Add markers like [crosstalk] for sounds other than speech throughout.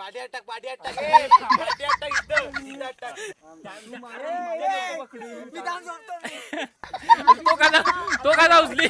पाठी अटक पाठी अटक. ए, पाठी अटक इथं. अटक. [laughs] तो का तो का उचली.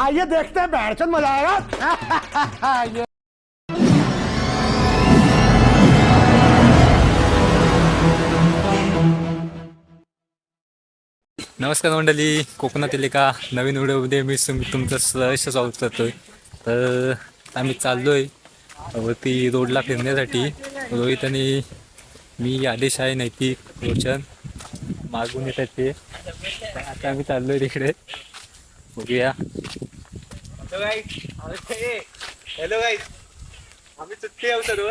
आइए देखते हैं बैठचंद मजा आएगा नमस्कार मंडळी कोकणातील एका नवीन व्हिडिओमध्ये मी तुम तुमचं सहर्ष स्वागत करतोय. तर आम्ही चाललोय वरती रोडला फिरण्यासाठी. रोहित आणि मी आदेश आहे नैतिक रोशन मागून येतात ते. आता आम्ही चाललोय तिकडे. बघूया. हॅलो गाईज हॅलो गाईज आम्ही सुट्टी येऊ सर्व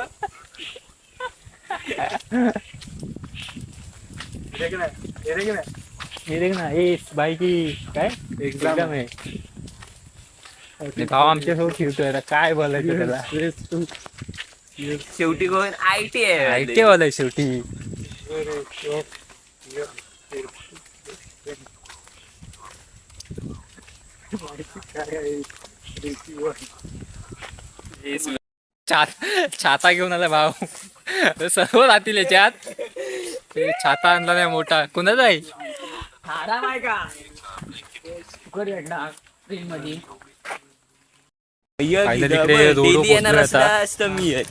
हे देख ना ए बाई की काय? एक्झाम आहे. भाऊ आमच्यासोबत फिरतोय आता. काय बोलायचं त्याला? शेवटी कोण? आय टी आहे ऐकते बोलाय शेवटी. [laughs] छाता घेऊन आला भाऊ. सर्व राहतील याच्यात. ते छाता आणला नाही मोठा. कुणाचा आहे? आराम आहे का? मी आहे.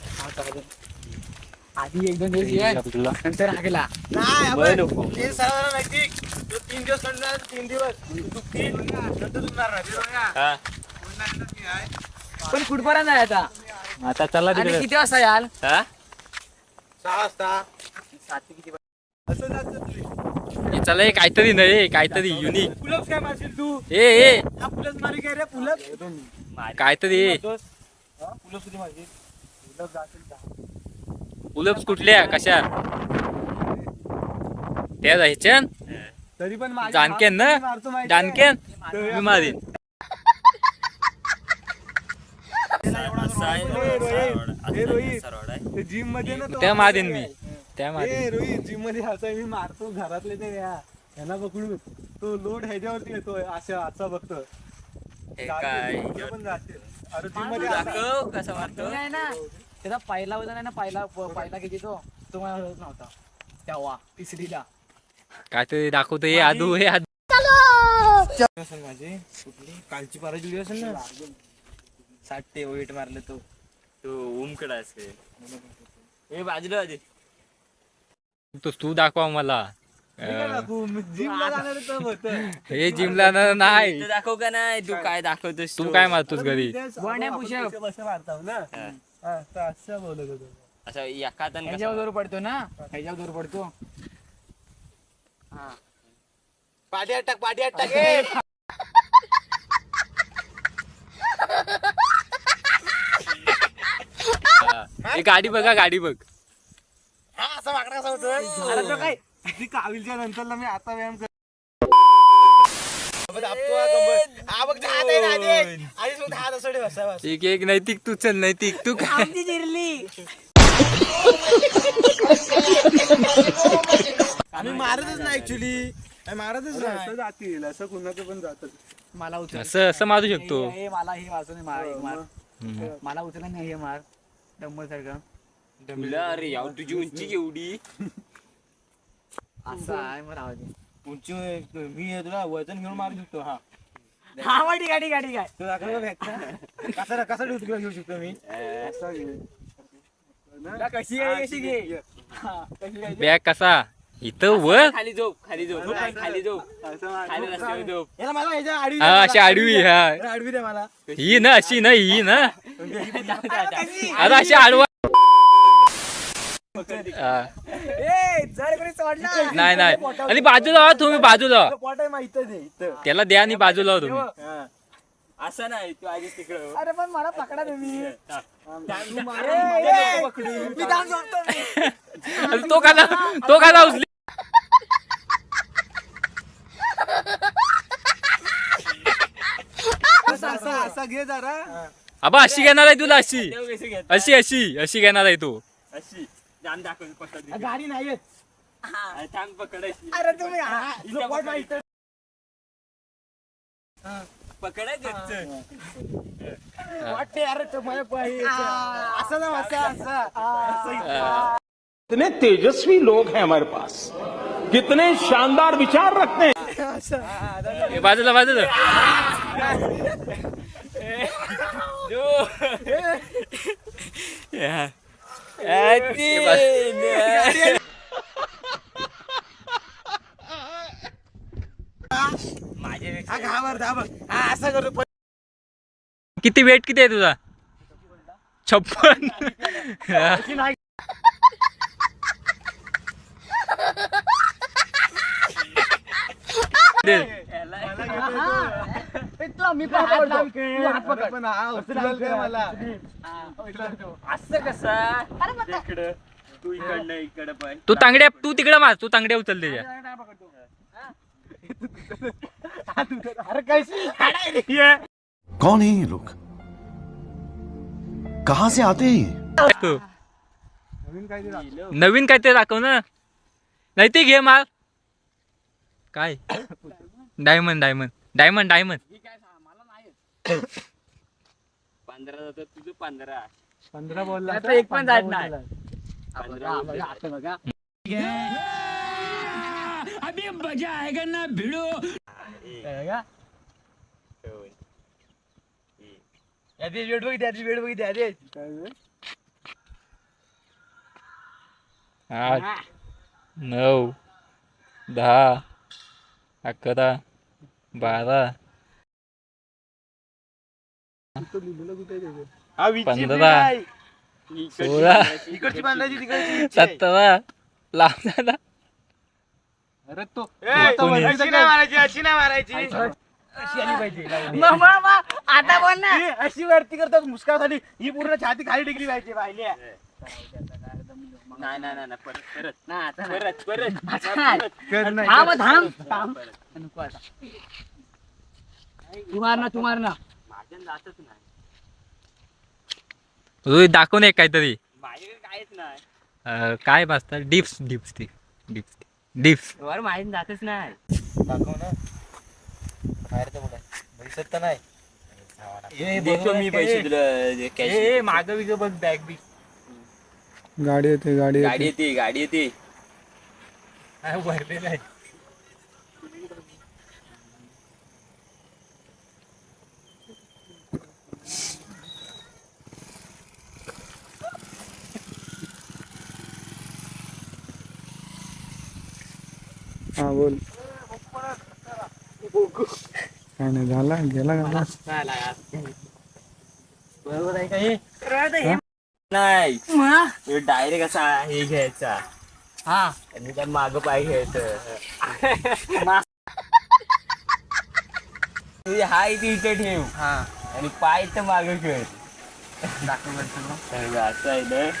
तीन दिवस सोडणार तीन दिवस. पण कुठपर्यंत आहे आता. आता चला आणि तिकडे किती वाजता याल? हा? हे चला हे काहीतरी नाही काहीतरी युनिक पुलप्स काय मारशील तू? ए ए. हा पुलप्स मारी काय रे? पुलप काहीतरी ए. पुलप किती मारशील? पुलप जातील दहा. उलप्स कुठल्या? कशा? त्या ह्याच्यान? तरी पण माझी जानकेन ना? मारतो माहिती आहे? जानकेन? मी मारीन. हे ते जिममध्ये ना तो त्या मारीन मी त्या आहे. ए रोहित जिममध्ये असा आहे, मी मारतो घरातले ते या. ह्याला पकडून तो लोड ह्याच्यावरती येतो असा असा बघतो. काय अरे जिममध्ये असा- दाखव कसा मारतो. नाही ना त्याचा पहिला वजन आहे ना पहिला प- पहिला किती तो? तो मला नव्हता. तेव्हा तिसरीला. काहीतरी दाखवतो. हे आदू हे आदू. असेल माझी? कुठली? कालची पराची असेल ना? साठ ते वेट मारले तो. तू उमकडा असे. हे बाजूला आधी. तू तू दाखवा मला. हे जिमला ना नाही. दाखव का नाही? तू काय दाखवतोस तू काय मारतोस घरी. असं हा, एका ह्याच्यावर जोर पडतो ना? ह्याच्यावर जोर पडतो. पाठी अटक पाठी अटक ए हे गाडी बघा गाडी बघ. हा असं वाकडा कसं होतं अरे तो काय? [laughs] ती काविलच्या नंतरला मी आता व्यायाम हा. हा असं असं. एक एक नैतिक तू चल नैतिक तू काय आम्ही मारतच नाही ऍक्च्युली मारतच नाही. असं जातील असं कुणाचं पण जात. मला उचल. असं असं मारू शकतो. हे हे मला हे वाचून मार. हम्म. मला उचल नाही हे मार. डंबल सारखं. तुला अरे याव तुझी उंची केवढी? असं आहे मग राहू दे. उंची मी हे तुला वजन घेऊन मारू शकतो हा. हा मग ठीक आहे ठीक आहे ठीक आहे. तो? कसा कसा तुला घेऊ शकतो मी. तुला कशी आहे कशी घे. हा, कशी आहे बॅग कसा? इथं वर खाली झोप खाली झोप खाली झोप. खाली रस्त्यावर झोप. याला मला ह्याच्या आडवी हा अशी आडवी हा. आडवी दे मला. ही ना अशी ना ही ना. आता अशी आडवा हा. ए जर कोणी चढला नाही नाही. आणि बाजूला व्हा तुम्ही बाजूला. त्याला द्या आणि बाजूला तुम्ही. हा. असं नाही तू आधीच तिकडं अरे पण मला पकडा तुम्ही. तो काला तो काला उचली. असा घे जरा. आबा अशी घेणार आहे तुला अशी. अशी अशी अशी घेणार आहे तू. अशी. जाम दाखव पकडा दे. गाडी नाही येत हा, थांब पकडायची. अरे तुम्ही हा, इथे support पकड. नाही इथं. पकडायचं वाटते अरे तुम्हाला पाहिजे. असं ना असा असा. कितने तेजस्वी लोग हैं हमारे पास। कितने शानदार विचार रखते हैं। बाजूला बाजूला. किती वेट किती आहे तुझा छप्पन मी पण बोलतो तू हात पकड. पण हा मला. असं कसा? इकडं तू इकडनं इकडं पण. तू तांगड्या तू तिकडे मार तू तांगड्या उचल त्याच्या. अरे कैसी कौन है ये लोग? कहां से आते हैं ये? तू. नवीन काय ते दाखव ना. नाही ते घे माल काय? [coughs] Diamond diamond. Diamond diamond. पंधरा जातं तुझं पंधरा. पंधरा बोलला आता एक पण जात नाही. पंधरा बघा, आता बघा. बघा. याची बघितली बघितली याची आठ नऊ दहा अकरा बारा पंधरा. सोळा. सतरा. लांब झाला अरे तो एकोणीस. अशी नाही मारायची अशी नाही मारायची. अशी आली पाहिजे [laughs] आता बोल ना. ही अशी वरती करतात मुस्का झाली ही पूर्ण छाती खाली टेकली पाहिजे पाहिल्या नाही नाही नाही नाही, परत परत. ना आता. परत परत. थांब. थांब. थांब नको आता. तू मार ना तू मार ना. जातच नाही. रोहित दाखव नाही काहीतरी. माझ्याकडे काहीच नाही. अं, काय बसतात डिप्स डिप्स ती. Dips dips. वर माझ्या जातच नाही. दाखव ना. बाहेर तर बघा दिसत तर नाही. ए, देतो मी. पैसे तुला मागं बिग बघ बॅग बी. गाडी येते गाडी गाडी येते गाडी येते. भरलेलं आहे. हा बोल. काय नाही झाला? गेला गाडा बरोबर आहे का हे? नाही. डायरेक्ट असा हे घ्यायचा. हा. आणि त्या माग पाय घ्यायचं. तुझी हाय ती इथे ठेव. हा. आणि पाय तर माग खेळ. दाखव असं आहे ही.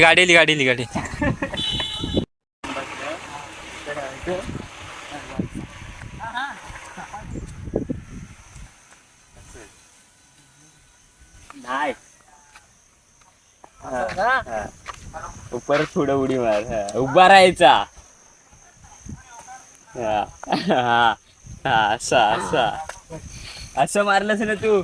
गाडी आली गाडी गाडी नाही. परत थोडं उडी मार. उभा राहायचा. हा. हा हा असा असा. असं मारलंस ना तू.